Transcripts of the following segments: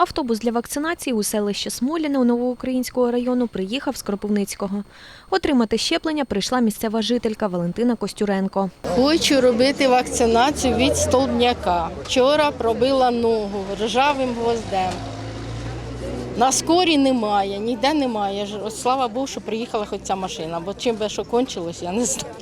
Автобус для вакцинації у селище Смоліне у Новоукраїнського району приїхав з Кропивницького. Отримати щеплення прийшла місцева жителька Валентина Костюренко. Хочу робити вакцинацію від столбняка. Вчора пробила ногу ржавим гвоздем. На скорі немає, ніде немає. Ось Слава Богу, що приїхала хоч ця машина, бо чим би що кончилось, я не знаю.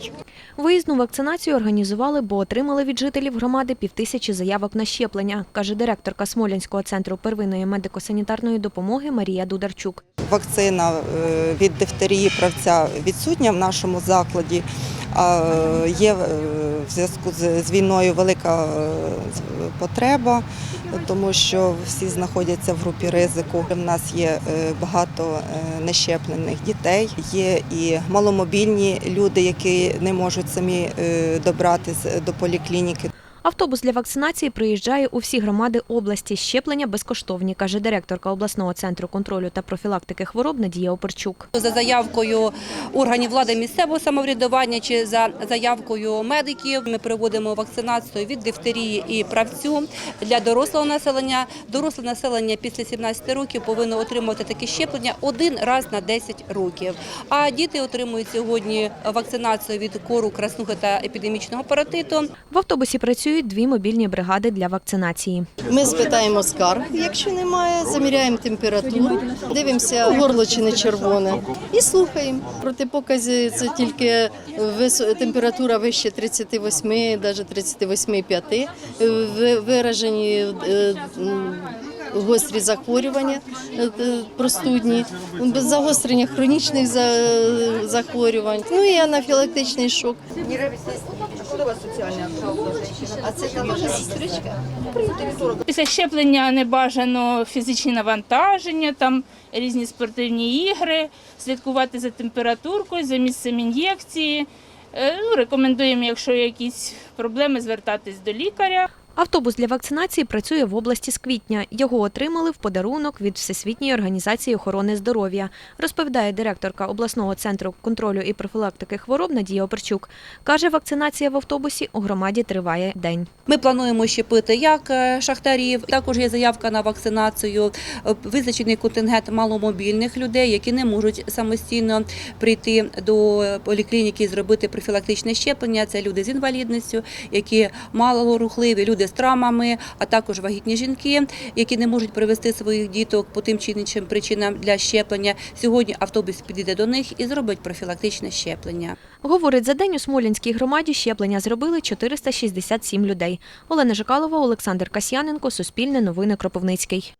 Виїзну вакцинацію організували, бо отримали від жителів громади півтисячі заявок на щеплення, каже директорка Смолянського центру первинної медико-санітарної допомоги Марія Дударчук. Вакцина е, від дифтерії правця відсутня в нашому закладі. Е, є е, в зв'язку з війною велика е, потреба, тому що всі знаходяться в групі ризику. У нас є е, багато е, нещеплених дітей, є і маломобільні люди, які не можуть самі добратися до поліклініки. Автобус для вакцинації приїжджає у всі громади області. Щеплення безкоштовні, каже директорка обласного центру контролю та профілактики хвороб Надія Оперчук. за заявкою органів влади місцевого самоврядування чи за заявкою медиків. Ми проводимо вакцинацію від дифтерії і правцю для дорослого населення. Доросле населення після 17 років повинно отримувати таке щеплення один раз на 10 років. А діти отримують сьогодні вакцинацію від кору, краснухи та епідемічного паратиту. В автобусі працюють дві мобільні бригади для вакцинації. Ми спитаємо скарг, якщо немає, заміряємо температуру, дивимося, горло чи не червоне, і слухаємо. Протипокази це тільки температура вище 38, навіть 38,5, ви- виражені е, гострі захворювання е, простудні, загострення хронічних захворювань, ну і анафілактичний шок. А це ваша сестричка? Після щеплення не бажано фізичні навантаження, там різні спортивні ігри, слідкувати за температуркою, за місцем ін'єкції. Е, Ну, рекомендуємо, якщо якісь проблеми, звертатись до лікаря. Автобус для вакцинації працює в області з квітня. Його отримали в подарунок від Всесвітньої організації охорони здоров'я, розповідає директорка обласного центру контролю і профілактики хвороб Надія Оперчук. Каже, вакцинація в автобусі у громаді триває день. Ми плануємо щепити як е, шахтарів. Також є заявка на вакцинацію. е, Визначений контингент маломобільних людей, які не можуть самостійно прийти до поліклініки і зробити профілактичне щеплення. Це люди з інвалідністю, які малорухливі, люди з травмами, а також вагітні жінки, які не можуть привезти своїх діток по тим чи іншим причинам для щеплення. Сьогодні автобус підійде до них і зробить профілактичне щеплення. Говорить, за день у Смолінській громаді щеплення зробили 467 людей. Олена Жикалова, Олександр Касьяненко, Суспільне новини Кропивницький.